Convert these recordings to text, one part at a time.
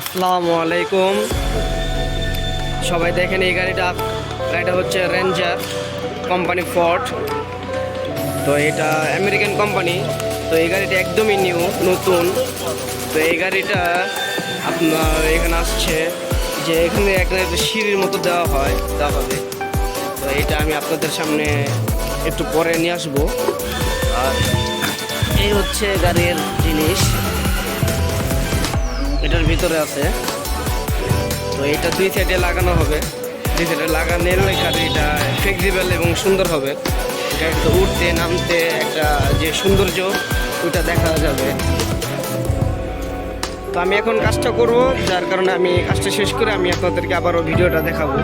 আসসালামু আলাইকুম। সবাই দেখেন এই গাড়িটা গাড়িটা হচ্ছে রেঞ্জার কোম্পানি ফোর্ড তো এটা আমেরিকান কোম্পানি তো এই গাড়িটা একদমই নিউ নতুন। তো এই গাড়িটা আপনার এখানে আসছে যে এখানে একটা সিঁড়ির মতো দেওয়া হয়, দেওয়া হবে। তো এটা আমি আপনাদের সামনে একটু পরে নিয়ে আসব। আর এই হচ্ছে গাড়ির জিনিস। ভিতরে আছে। তো এটা দুই সাইডে লাগানো হবে। দুই সাইডে লাগানোর এটা ফ্লেক্সিবল এবং সুন্দর হবে। গাড়িটা উঠতে, নামতে একটা যে সৌন্দর্য, ওইটা দেখা যাবে। তো আমি এখন কাজটা করব, যার কারণে আমি কাজটা শেষ করে আমি আপনাদেরকে আবারও ভিডিওটা দেখাবো।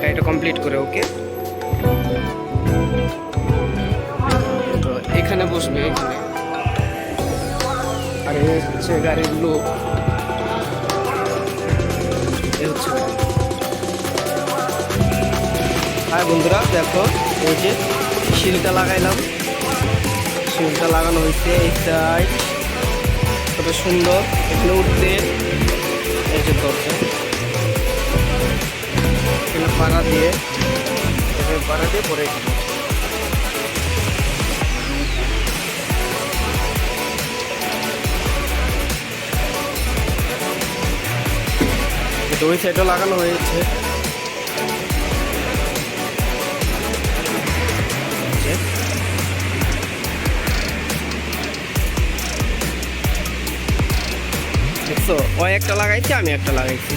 গাড়িটা কমপ্লিট করে ওকে তো এখানে বসবে, এখানে। আর হচ্ছে গাড়ির লোক হচ্ছে হ্যাঁ বন্ধুরা, দেখো ওই যে শিলটা লাগাইলাম। শিলটা লাগানো হয়েছে এই সাইড কত সুন্দর, এখানে উঠতে। এই যে দরজা। এখানে পাড়া দিয়ে পাড়া দিয়ে পরে এখানে। এটা সাইডও সাইডে লাগানো হয়েছে। ও একটা লাগাইছি আমি একটা লাগাইছি।